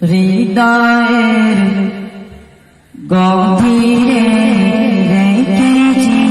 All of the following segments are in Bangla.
হৃদয়ের গভীরে রেখেছি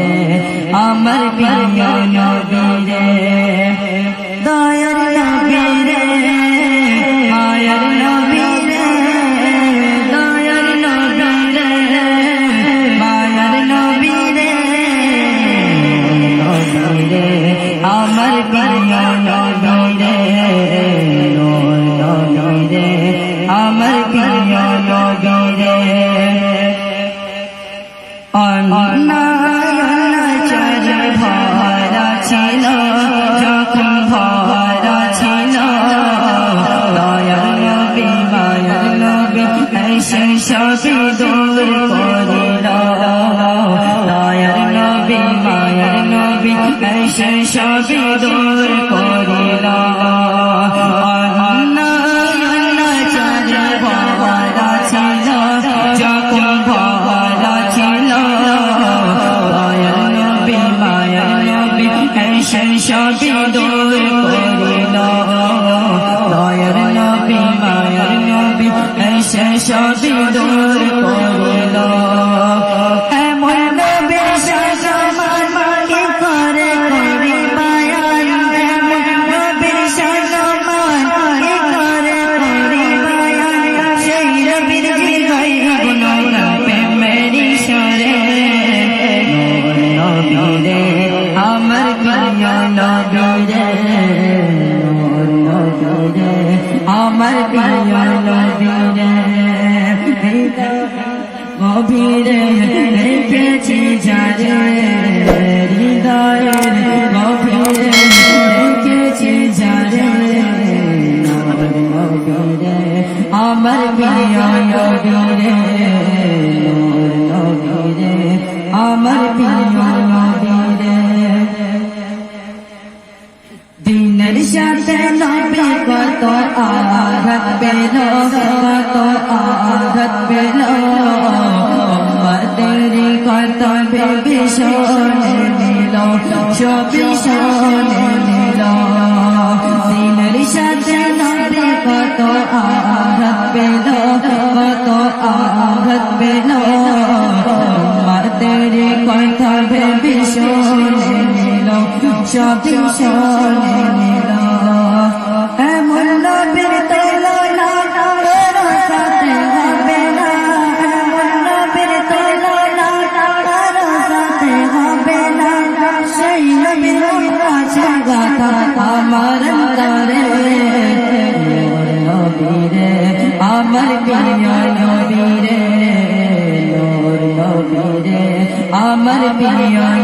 নবীরে আমার প্রিয় নবীরে দয়ার নবীরে মায়ার নবীরে দয়ার নবীরে মায়ার নবীরে নবীরে আমার প্রিয় নবীরে নবীরে আমার প্রিয় নবীরে অন্যাচার দূর করিল দয়ার নবী মায়ার নবী এসে সবই দূর নবী এসে সবই দূর করিল দয়ার নবী মায়ার নবী এসে সবই গভীরে রেখেছি যারে হৃদয়ের গভীরে রেখেছি যারে নবীরে আমার প্রিয় প্রিয় নবীরে দিনের সাথে নবী কত কত আঘাত পেল আমাদের কত ভীষণে নিল ভীষণে নিল। দিনের সাথে নবী কত আঘাত পেল, কত আঘাত পেল। আমাদের কত ভীষণে নিল সবই নিল। আমার অন্তরে নবীরে আমার প্রিয় নূর নবীরে আমার প্রিয়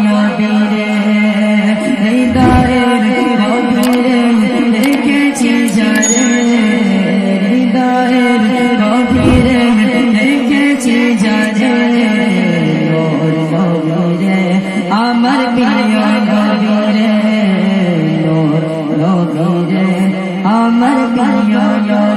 আমার নবীরে